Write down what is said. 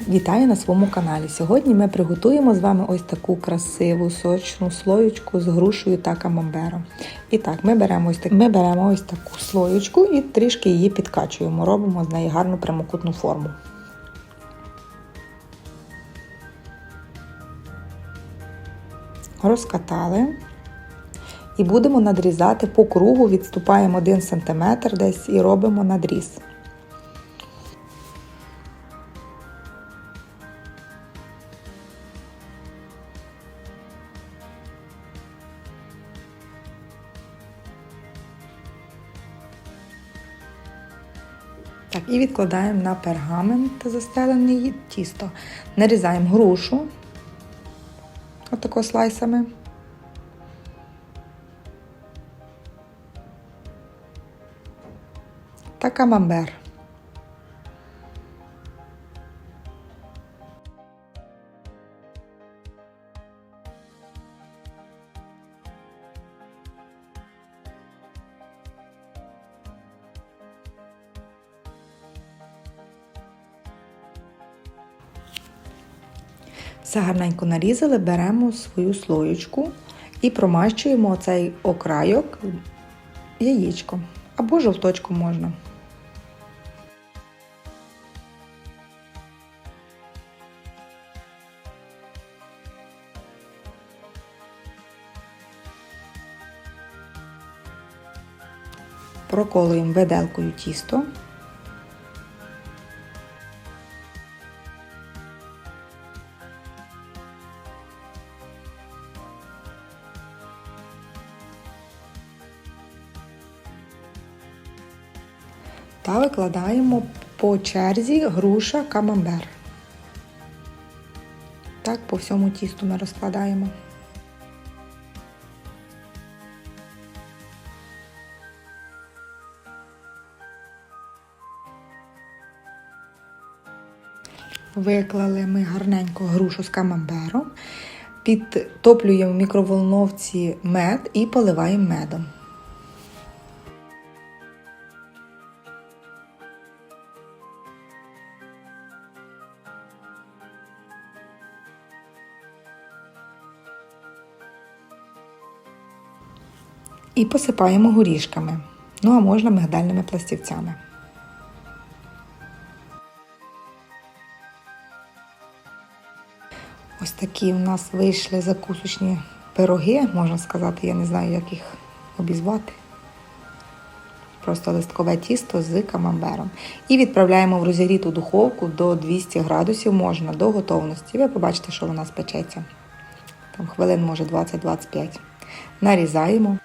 Вітаю на своєму каналі. Сьогодні ми приготуємо з вами ось таку красиву сочну слоєчку з грушею та камамбером. І так, ми беремо ось так, ми беремо ось таку слоєчку і трішки її підкачуємо. Робимо з неї гарну прямокутну форму. Розкатали. І будемо надрізати по кругу, відступаємо 1 см десь і робимо надріз. Так, і відкладаємо на пергамент застелене тісто. Нарізаємо грушу отако слайсами. Та камамбер. Все гарненько нарізали, беремо свою слоєчку і промащуємо оцей окрайок яєчком або жовточком можна. Проколуємо виделкою тісто. Та викладаємо по черзі груша камамбер. Так, по всьому тісту ми розкладаємо. Виклали ми гарненько грушу з камамбером, підтоплюємо в мікроволновці мед і поливаємо медом. І посипаємо горішками, ну а можна мигдальними пластівцями. Ось такі у нас вийшли закусочні пироги, можна сказати, я не знаю, як їх обізвати. Просто листкове тісто з камамбером. І відправляємо в розігріту духовку до 200 градусів можна до готовності. Ви побачите, що вона спечеться. Там хвилин, може, 20-25. Нарізаємо.